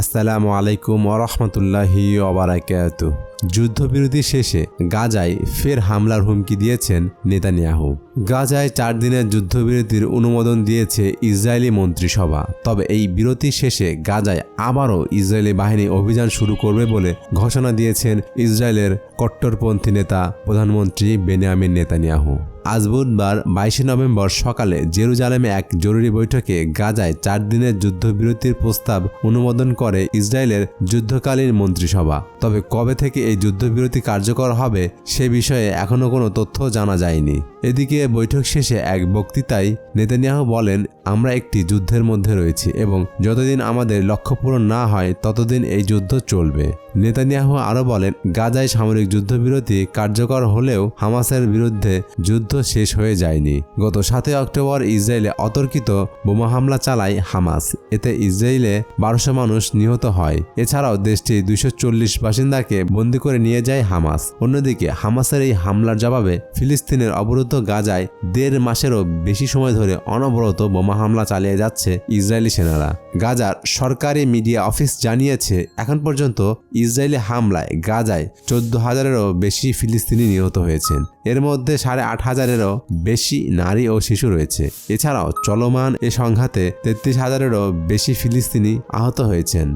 আসসালামু আলাইকুম ওরহমতুল্লাহি ওবরাকাত যুদ্ধবিরতি শেষে গাজায় ফের হামলার হুমকি দিয়েছেন নেতানিয়াহু। গাজায় চার দিনের যুদ্ধবিরতির অনুমোদন দিয়েছে ইসরায়েলি মন্ত্রিসভা। তবে এই বিরতি শেষে গাজায় আবারও ইসরায়েলি বাহিনী অভিযান শুরু করবে বলে ঘোষণা দিয়েছেন ইসরায়েলের কট্টরপন্থী নেতা প্রধানমন্ত্রী বেনিয়ামিন নেতানিয়াহু। আজ বুধবার বাইশে নভেম্বর সকালে জেরুজালেমে এক জরুরি বৈঠকে গাজায় চার দিনের যুদ্ধবিরতির প্রস্তাব অনুমোদন করে ইসরায়েলের যুদ্ধকালীন মন্ত্রিসভা। তবে কবে থেকে এই যুদ্ধবিরতি কার্যকর হবে সে বিষয়ে এখনও কোনো তথ্য জানা যায়নি। এদিকে বৈঠক শেষে এক বক্তৃতায় নেতানিয়াহু বলেন, আমরা একটি যুদ্ধের মধ্যে রয়েছি এবং যতদিন আমাদের লক্ষ্য পূরণ না হয়, ততদিন এই যুদ্ধ চলবে। নেতানিয়াহু আরও বলেন, গাজায় সামরিক যুদ্ধবিরতি কার্যকর হলেও হামাসের বিরুদ্ধে যুদ্ধ শেষ হয়ে যায়নি। গত সাতই অক্টোবর ইসরায়েলে অতর্কিত বোমা হামলা চালায় হামাস। এতে ইসরায়েলে বারোশো মানুষ নিহত হয়। এছাড়াও দেশটির দুইশো চল্লিশ বাসিন্দাকে বন্দী করে নিয়ে যায় হামাস। অন্যদিকে হামাসের এই হামলার জবাবে ফিলিস্তিনের অবরুদ্ধ গাজায় দেড় মাসেরও বেশি সময় ধরে অনবরত বোমা হামলা চালিয়ে যাচ্ছে ইসরায়েলি সেনারা। গাজার সরকারি মিডিয়া অফিস জানিয়েছে, এখন পর্যন্ত ইসরায়েলি হামলায় গাজায় চোদ্দ হাজারেরও বেশি ফিলিস্তিনি নিহত হয়েছেন। এর মধ্যে সাড়ে আট হাজারেরও বেশি নারী ও শিশু রয়েছে। এছাড়াও চলমান এ সংঘাতে তেত্রিশ হাজারেরও বেশি ফিলিস্তিনি আহত হয়েছেন।